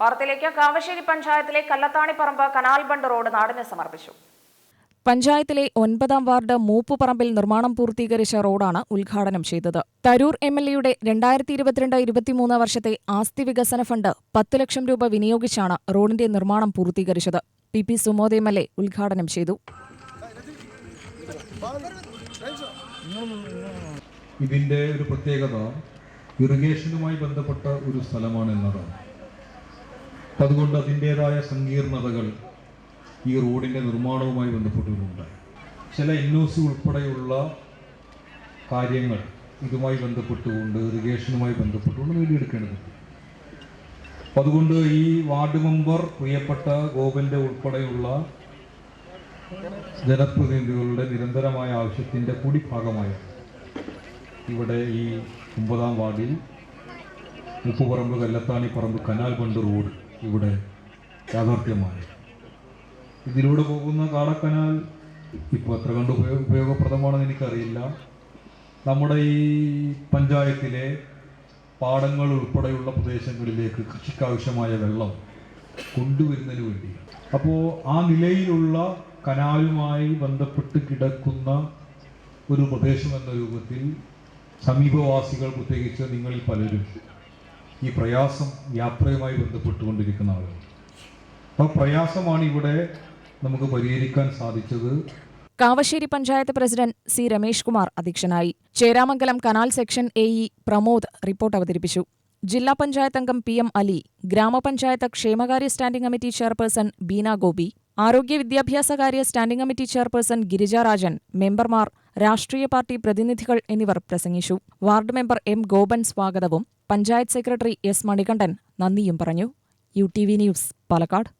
വാർത്തയിലേക്ക് കാവശ്ശേരി പഞ്ചായത്തിലെ കല്ലത്താണിപ്പറമ്പ് canal bund road നാടിന് സമർപ്പിച്ചു. പഞ്ചായത്തിലെ ഒൻപതാം വാർഡ് മൂപ്പുപറമ്പിൽ നിർമ്മാണം പൂർത്തീകരിച്ച റോഡാണ് ഉദ്ഘാടനം ചെയ്തത്. തരൂർ എം എൽ എയുടെ രണ്ടായിരത്തി ഇരുപത്തിരണ്ട് ഇരുപത്തിമൂന്ന് വർഷത്തെ ആസ്തി വികസന ഫണ്ട് പത്ത് ലക്ഷം രൂപ വിനിയോഗിച്ചാണ് റോഡിന്റെ നിർമ്മാണം പൂർത്തീകരിച്ചത്. P P Sumod M L A ഉദ്ഘാടനം ചെയ്തു. ഇതിന്റെ ഒരു പ്രത്യേകത ഇറിഗേഷനുമായി ബന്ധപ്പെട്ട ഒരു സ്ഥലമാണ് എന്നതാണ് അതുകൊണ്ട് അതിന്റേതായ സങ്കീർണതകൾ ഈ റോഡിന്റെ നിർമ്മാണവുമായി ബന്ധപ്പെട്ടിട്ടുണ്ട്. ചില എൻ ഒ സി ഉൾപ്പെടെയുള്ള കാര്യങ്ങൾ ഇതുമായി ബന്ധപ്പെട്ടുകൊണ്ട് ഇറിഗേഷനുമായി ബന്ധപ്പെട്ടുകൊണ്ട് നേടിയെടുക്കേണ്ടതുണ്ട് അതുകൊണ്ട് ഈ വാർഡ് മെമ്പർ പ്രിയപ്പെട്ട ഗോപന്റെ ഉൾപ്പെടെയുള്ള ജനപ്രതിനിധികളുടെ നിരന്തരമായ ആവശ്യത്തിന്റെ കൂടി ഭാഗമായ ഇവിടെ ഈ ഒമ്പതാം വാർഡിൽ ഉപ്പുപറമ്പ് കല്ലത്താണി പറമ്പ് കനാൽ ബണ്ട് റോഡ് ഇവിടെ യാഥാർത്ഥ്യമായി. ഇതിലൂടെ പോകുന്ന കാടക്കനാൽ ഇപ്പോൾ എത്ര കണ്ട് ഉപയോഗ ഉപയോഗപ്രദമാണെന്ന് എനിക്കറിയില്ല. നമ്മുടെ ഈ പഞ്ചായത്തിലെ പാടങ്ങൾ ഉൾപ്പെടെയുള്ള പ്രദേശങ്ങളിലേക്ക് കൃഷിക്കാവശ്യമായ വെള്ളം കൊണ്ടുവരുന്നതിന് വേണ്ടി അപ്പോൾ ആ നിലയിലുള്ള കനാലുമായി ബന്ധപ്പെട്ട് കിടക്കുന്ന ഒരു പ്രദേശം എന്ന രൂപത്തിൽ സമീപവാസികൾ പ്രത്യേകിച്ച് നിങ്ങളിൽ പലരും ഈ പ്രയാസം യാത്രയുമായി ബന്ധപ്പെട്ടുകൊണ്ടിരിക്കുന്ന ആളുകൾ. അപ്പോൾ പ്രയാസമാണ് ഇവിടെ നമുക്ക് പരിഹരിക്കാൻ സാധിച്ചത്. കാവശ്ശേരി പഞ്ചായത്ത് പ്രസിഡന്റ് സി രമേഷ് കുമാർ അധ്യക്ഷനായി. Cheramangalam canal section A E Pramod report അവതരിപ്പിച്ചു. ജില്ലാ പഞ്ചായത്ത് അംഗം പി എം അലി ഗ്രാമപഞ്ചായത്ത് ക്ഷേമകാര്യ standing committee chairperson Beena Gopi ആരോഗ്യ വിദ്യാഭ്യാസ കാര്യ standing committee chairperson Girija Rajan മെമ്പർമാർ രാഷ്ട്രീയ പാർട്ടി പ്രതിനിധികൾ എന്നിവർ പ്രസംഗിച്ചു. വാർഡ് മെമ്പർ എം ഗോപൻ സ്വാഗതവും പഞ്ചായത്ത് സെക്രട്ടറി എസ് മണികണ്ഠൻ നന്ദിയും പറഞ്ഞു. U T V news Palakkad.